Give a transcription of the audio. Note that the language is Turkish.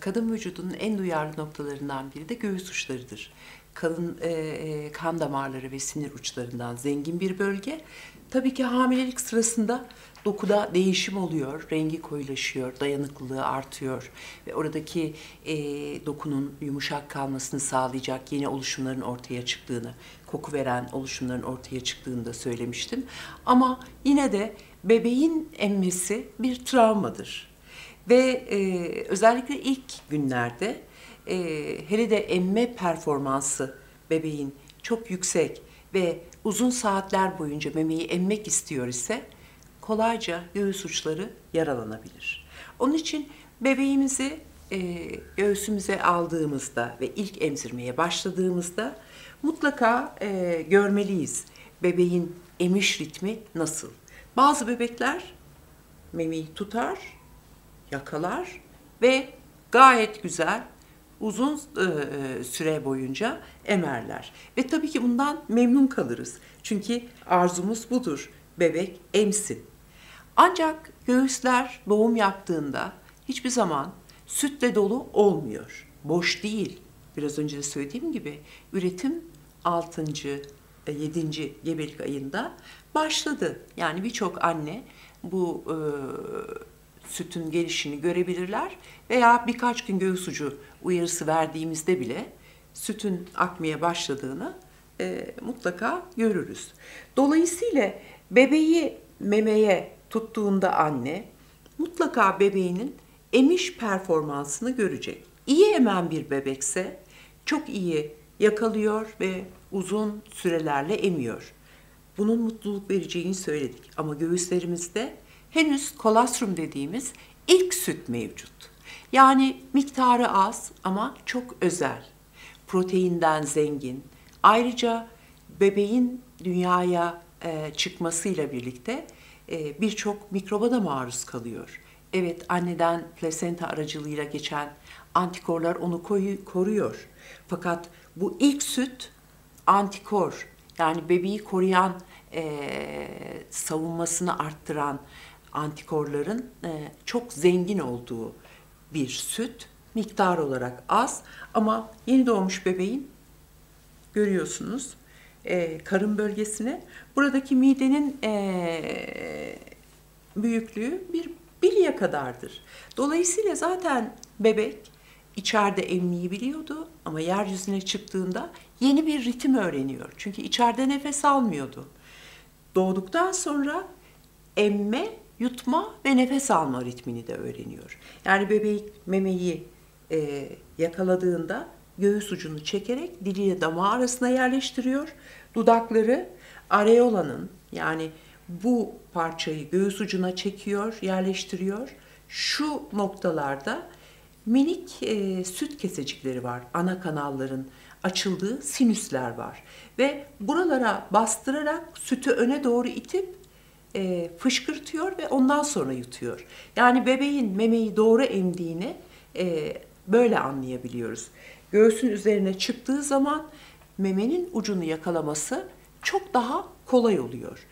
Kadın vücudunun en duyarlı noktalarından biri de göğüs uçlarıdır. Kadın e, e, kan damarları ve sinir uçlarından zengin bir bölge. Tabii ki hamilelik sırasında dokuda değişim oluyor, rengi koyulaşıyor, dayanıklılığı artıyor ve oradaki e, dokunun yumuşak kalmasını sağlayacak yeni oluşumların ortaya çıktığını, koku veren oluşumların ortaya çıktığını da söylemiştim. Ama yine de bebeğin emmesi bir travmadır. Ve e, özellikle ilk günlerde e, hele de emme performansı bebeğin çok yüksek ve uzun saatler boyunca memeyi emmek istiyor ise kolayca göğüs uçları yaralanabilir. Onun için bebeğimizi e, göğsümüze aldığımızda ve ilk emzirmeye başladığımızda mutlaka e, görmeliyiz bebeğin emiş ritmi nasıl. Bazı bebekler memeyi tutar, yakalar ve gayet güzel uzun e, süre boyunca emerler. Ve tabii ki bundan memnun kalırız. Çünkü arzumuz budur. Bebek emsin. Ancak göğüsler doğum yaptığında hiçbir zaman sütle dolu olmuyor. Boş değil. Biraz önce de söylediğim gibi üretim 6. 7. gebelik ayında başladı. Yani birçok anne bu e, sütün gelişini görebilirler veya birkaç gün göğüs ucu uyarısı verdiğimizde bile sütün akmaya başladığını e, mutlaka görürüz. Dolayısıyla bebeği memeye tuttuğunda anne mutlaka bebeğinin emiş performansını görecek. İyi emen bir bebekse çok iyi yakalıyor ve uzun sürelerle emiyor. Bunun mutluluk vereceğini söyledik ama göğüslerimizde henüz kolostrum dediğimiz ilk süt mevcut. Yani miktarı az ama çok özel. Proteinden zengin. Ayrıca bebeğin dünyaya e, çıkmasıyla birlikte e, birçok mikroba da maruz kalıyor. Evet anneden plasenta aracılığıyla geçen antikorlar onu koyu, koruyor. Fakat bu ilk süt antikor yani bebeği koruyan, e, savunmasını arttıran antikorların e, çok zengin olduğu bir süt. Miktar olarak az ama yeni doğmuş bebeğin görüyorsunuz e, karın bölgesine. Buradaki midenin e, büyüklüğü bir bilye kadardır. Dolayısıyla zaten bebek içeride emmeyi biliyordu ama yeryüzüne çıktığında yeni bir ritim öğreniyor. Çünkü içeride nefes almıyordu. Doğduktan sonra emme, yutma ve nefes alma ritmini de öğreniyor. Yani bebek memeyi e, yakaladığında göğüs ucunu çekerek diliyle damağı arasına yerleştiriyor. Dudakları areolanın yani bu parçayı göğüs ucuna çekiyor, yerleştiriyor. Şu noktalarda minik e, süt kesecikleri var. Ana kanalların açıldığı sinüsler var. Ve buralara bastırarak sütü öne doğru itip e, fışkırtıyor ve ondan sonra yutuyor. Yani bebeğin memeyi doğru emdiğini e, böyle anlayabiliyoruz. Göğsün üzerine çıktığı zaman memenin ucunu yakalaması çok daha kolay oluyor.